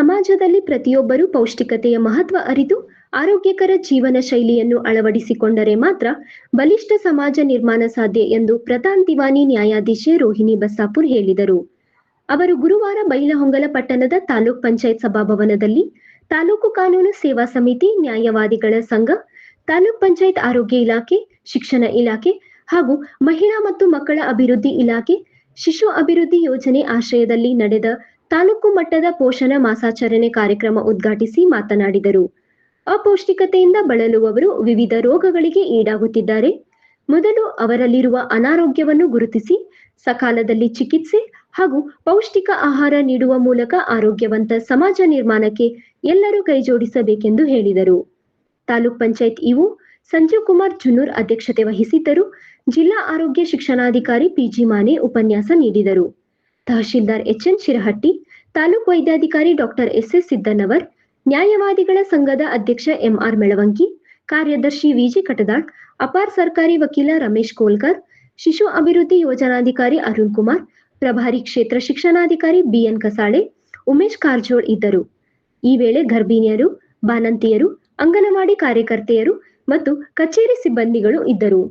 ಸಮಾಜದಲ್ಲಿ ಪ್ರತಿಯೊಬ್ಬರೂ ಪೌಷ್ಟಿಕತೆಯ ಮಹತ್ವ ಅರಿತು ಆರೋಗ್ಯಕರ ಜೀವನ ಶೈಲಿಯನ್ನು ಅಳವಡಿಸಿಕೊಂಡರೆ ಮಾತ್ರ ಬಲಿಷ್ಠ ಸಮಾಜ ನಿರ್ಮಾಣ ಸಾಧ್ಯ ಎಂದು ಪ್ರಧಾನ್ ದಿವಾನಿ ನ್ಯಾಯಾಧೀಶೆ ರೋಹಿಣಿ ಬಸ್ಸಾಪುರ್ ಹೇಳಿದರು. ಅವರು ಗುರುವಾರ ಬೈಲಹೊಂಗಲ ಪಟ್ಟಣದ ತಾಲೂಕ್ ಪಂಚಾಯತ್ ಸಭಾಭವನದಲ್ಲಿ ತಾಲೂಕು ಕಾನೂನು ಸೇವಾ ಸಮಿತಿ, ನ್ಯಾಯವಾದಿಗಳ ಸಂಘ, ತಾಲೂಕ್ ಪಂಚಾಯತ್ ಆರೋಗ್ಯ ಇಲಾಖೆ, ಶಿಕ್ಷಣ ಇಲಾಖೆ ಹಾಗೂ ಮಹಿಳಾ ಮತ್ತು ಮಕ್ಕಳ ಅಭಿವೃದ್ಧಿ ಇಲಾಖೆ, ಶಿಶು ಅಭಿವೃದ್ಧಿ ಯೋಜನೆ ಆಶ್ರಯದಲ್ಲಿ ನಡೆದ ತಾಲೂಕು ಮಟ್ಟದ ಪೋಷಣ ಮಾಸಾಚರಣೆ ಕಾರ್ಯಕ್ರಮ ಉದ್ಘಾಟಿಸಿ ಮಾತನಾಡಿದರು. ಅಪೌಷ್ಟಿಕತೆಯಿಂದ ಬಳಲುವವರು ವಿವಿಧ ರೋಗಗಳಿಗೆ ಈಡಾಗುತ್ತಿದ್ದಾರೆ. ಮೊದಲು ಅವರಲ್ಲಿರುವ ಅನಾರೋಗ್ಯವನ್ನು ಗುರುತಿಸಿ, ಸಕಾಲದಲ್ಲಿ ಚಿಕಿತ್ಸೆ ಹಾಗೂ ಪೌಷ್ಟಿಕ ಆಹಾರ ನೀಡುವ ಮೂಲಕ ಆರೋಗ್ಯವಂತ ಸಮಾಜ ನಿರ್ಮಾಣಕ್ಕೆ ಎಲ್ಲರೂ ಕೈಜೋಡಿಸಬೇಕೆಂದು ಹೇಳಿದರು. ತಾಲೂಕ್ ಪಂಚಾಯತ್ ಇಒ ಸಂಜೀವ್ ಕುಮಾರ್ ಜುನೂರ್ ಅಧ್ಯಕ್ಷತೆ ವಹಿಸಿದ್ದರು. ಜಿಲ್ಲಾ ಆರೋಗ್ಯ ಶಿಕ್ಷಣಾಧಿಕಾರಿ ಪಿಜಿ ಮಾನೆ ಉಪನ್ಯಾಸ ನೀಡಿದರು. ತಹಶೀಲ್ದಾರ್ ಎಚ್ ಎನ್ ಶಿರಹಟ್ಟಿ, ತಾಲೂಕು ವೈದ್ಯಾಧಿಕಾರಿ ಡಾಕ್ಟರ್ ಎಸ್ ಎಸ್ ಸಿದ್ದನವರ್, ನ್ಯಾಯವಾದಿಗಳ ಸಂಘದ ಅಧ್ಯಕ್ಷ ಎಂಆರ್ ಮೆಳವಂಕಿ, ಕಾರ್ಯದರ್ಶಿ ವಿಜಿ ಕಟದಾಳ್, ಅಪಾರ್ ಸರ್ಕಾರಿ ವಕೀಲ ರಮೇಶ್ ಕೋಲ್ಕರ್, ಶಿಶು ಅಭಿವೃದ್ಧಿ ಯೋಜನಾಧಿಕಾರಿ ಅರುಣ್ ಕುಮಾರ್, ಪ್ರಭಾರಿ ಕ್ಷೇತ್ರ ಶಿಕ್ಷಣಾಧಿಕಾರಿ ಬಿಎನ್ ಕಸಾಳೆ, ಉಮೇಶ್ ಕಾರಜೋಳ್ ಇದ್ದರು. ಈ ವೇಳೆ ಗರ್ಭಿಣಿಯರು ಬಾನಂತಿಯರು ಅಂಗನವಾಡಿ ಕಾರ್ಯಕರ್ತೆಯರು ಮತ್ತು ಕಚೇರಿ ಸಿಬ್ಬಂದಿಗಳು ಇದ್ದರು.